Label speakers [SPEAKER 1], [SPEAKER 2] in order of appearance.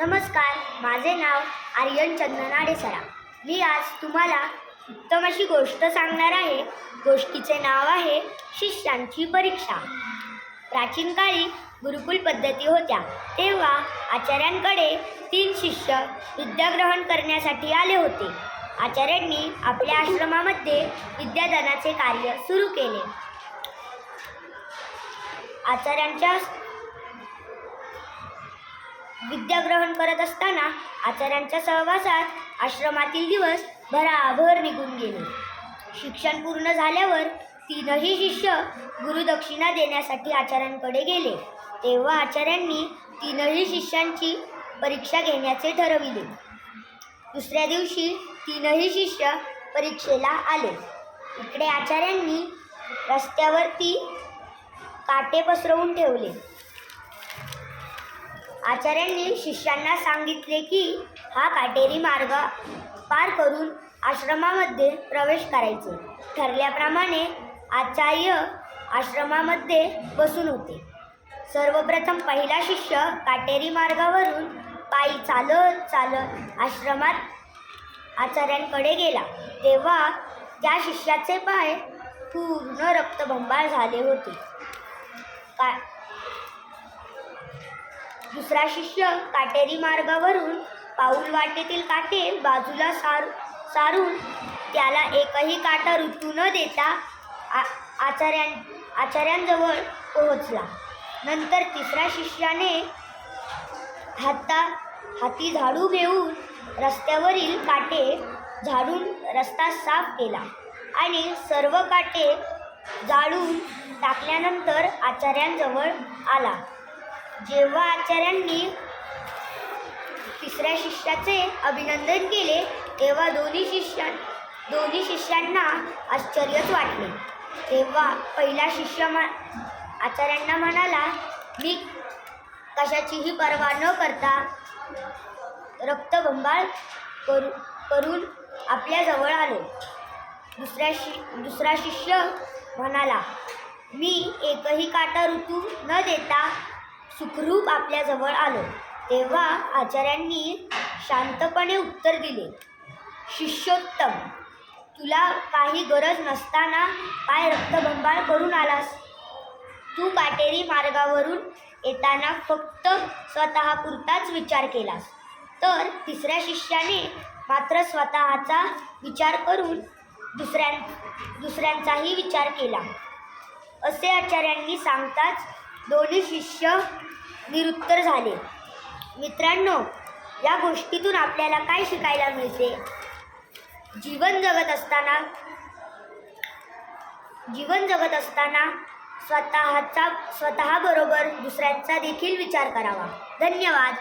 [SPEAKER 1] नमस्कार माझे नाव आर्यन चंदनाडे सरा. मी आज तुम्हाला उत्तम अशी गोष्ट सांगणार आहे. गोष्टीचे नाव आहे शिष्यांची परीक्षा. प्राचीन काळी गुरुकुल पद्धती होत्या. तेव्हा आचार्यांकडे तीन शिष्य विद्याग्रहण करण्यासाठी आले होते. आचार्यांनी आपल्या आश्रमामध्ये विद्यादानाचे कार्य सुरू केले. आचार्यांच्या विद्याग्रहण करत असताना आचार्यांच्या सहवासात आश्रमातील दिवस भराभर निघून गेले. शिक्षण पूर्ण झाल्यावर तीनही शिष्य गुरुदक्षिणा देण्यासाठी आचार्यांकडे गेले. तेव्हा आचार्यांनी तीनही शिष्यांची परीक्षा घेण्याचे ठरविले. दुसऱ्या दिवशी तीनही शिष्य परीक्षेला आले. इकडे आचार्यांनी रस्त्यावरती काटे पसरवून ठेवले. आचार्यांनी शिष्यांना सांगितले की हा काटेरी मार्ग पार करून आश्रमामध्ये प्रवेश करायचे. ठरल्याप्रमाणे आचार्य आश्रमामध्ये बसून होते. सर्वप्रथम पहिला शिष्य काटेरी मार्गावरून पायी चालत चालत आश्रमात आचार्यांकडे गेला. तेव्हा त्या शिष्याचे पाय पूर्ण रक्तभंबाळ झाले होते. का दुसरा शिष्य काटेरी मार्गावरून पाऊल वाटेतील काटे बाजूला सार सारून त्याला एकही काटा ऋतू न देता आ आचार्यां आचार्यांजवळ पोहोचला. नंतर तिसऱ्या शिष्याने हाता हाती झाडू घेऊन रस्त्यावरील काटे झाडून रस्ता साफ केला आणि सर्व काटे जाळून टाकल्यानंतर आचार्यांजवळ आला. जेव्हा आचार्यांनी तिसऱ्या शिष्याचे अभिनंदन केले तेव्हा दोन्ही शिष्यां दोन्ही शिष्यांना आश्चर्यच वाटले. तेव्हा पहिला शिष्य मा आचार्यांना म्हणाला मी कशाचीही पर्वा न करता रक्तबंबाळ करू करून आपल्याजवळ आलो. दुसऱ्या शि दुसरा शिष्य म्हणाला मी एकही काटा ऋतू न देता सुखरूप आपल्याजवळ आलो. तेव्हा आचार्यांनी शांतपणे उत्तर दिले शिष्योत्तम तुला काही गरज नसताना काय रक्तबंबाळ करून आलास. तू काटेरी मार्गावरून येताना फक्त स्वतःपुरताच विचार केलास. तर तिसऱ्या शिष्याने मात्र स्वतःचा विचार करून दुसऱ्यां दुसऱ्यांचाही विचार केला. असे आचार्यांनी सांगताच दोन्ही शिष्य निरुत्तर झाले. मित्रांनो या गोष्टीतून आपल्याला काय शिकायला मिळते? जीवन जगत असताना जीवन जगत असताना स्वतःचा स्वतःबरोबर दुसऱ्यांचा देखील विचार करावा. धन्यवाद.